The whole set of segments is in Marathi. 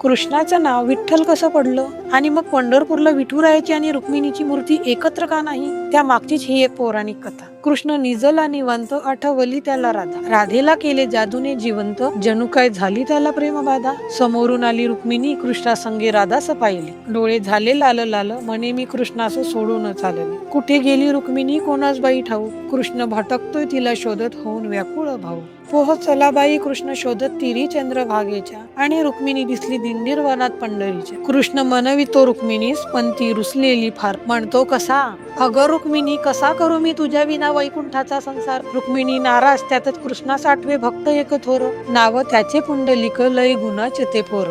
कृष्णाचं नाव विठ्ठल कसं पडलं? आणि मग पंढरपूरला विठुरायाची आणि रुक्मिणीची मूर्ती एकत्र का नाही? त्या मागचीच ही एक पौराणिक कथा. कृष्ण निजला निवांत आठवली त्याला राधा. राधेला केले जादूने जिवंत. जणू काय झाली त्याला प्रेम बाधा समोरून आली रुक्मिणी कृष्णा संगे राधास पाहिली डोळे झाले लाल लाल म्हणे मी कृष्णास सोडून चालले. कुठे गेली रुक्मिणी? कोणास बाई ठाऊ? कृष्ण भटकतोय तिला शोधत होऊन व्याकुळ भाऊ. पोहोचला बाई कृष्ण शोधत तिरी चंद्रभागेच्या आणि रुक्मिणी दिसली दिंडीर वनात पंढरीच्या कृष्ण मनवितो रुक्मिणीस पण ती रुसलेली फार. म्हणतो कसा? अगं रुक्मिणी कसा करू मी तुझ्या विना वैकुंठाचा संसार? रुक्मिणी नाराज त्यातच कृष्णास आठवे भक्त एक थोर. नाव त्याचे पुंडलिक लय गुणाचे ते पोर.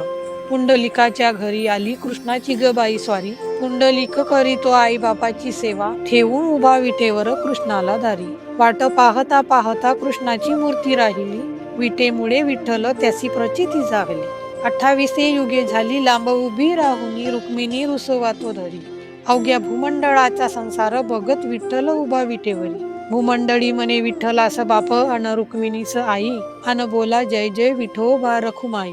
पुंडलिकाच्या घरी आली कृष्णाची ग बाई स्वारी. पुंडलिक करीतो आई बापाची सेवा. ठेवून उभा विटेवर कृष्णाला दारी. वाट पाहता पाहता कृष्णाची मूर्ती राहिली. विटेमुळे विठ्ठल त्याची प्रचिती जागली. अठ्ठावीसे युगे झाली लांब उभी राहुनी रुक्मिणी रुसवा तो धरी. अवघ्या भूमंडळाचा संसार बघत विठ्ठल उभा विटेवरी. भूमंडळी म्हणे विठ्ठलास बाप अन रुक्मिणीस आई. अन बोला जय जय विठो बा रखुमाई.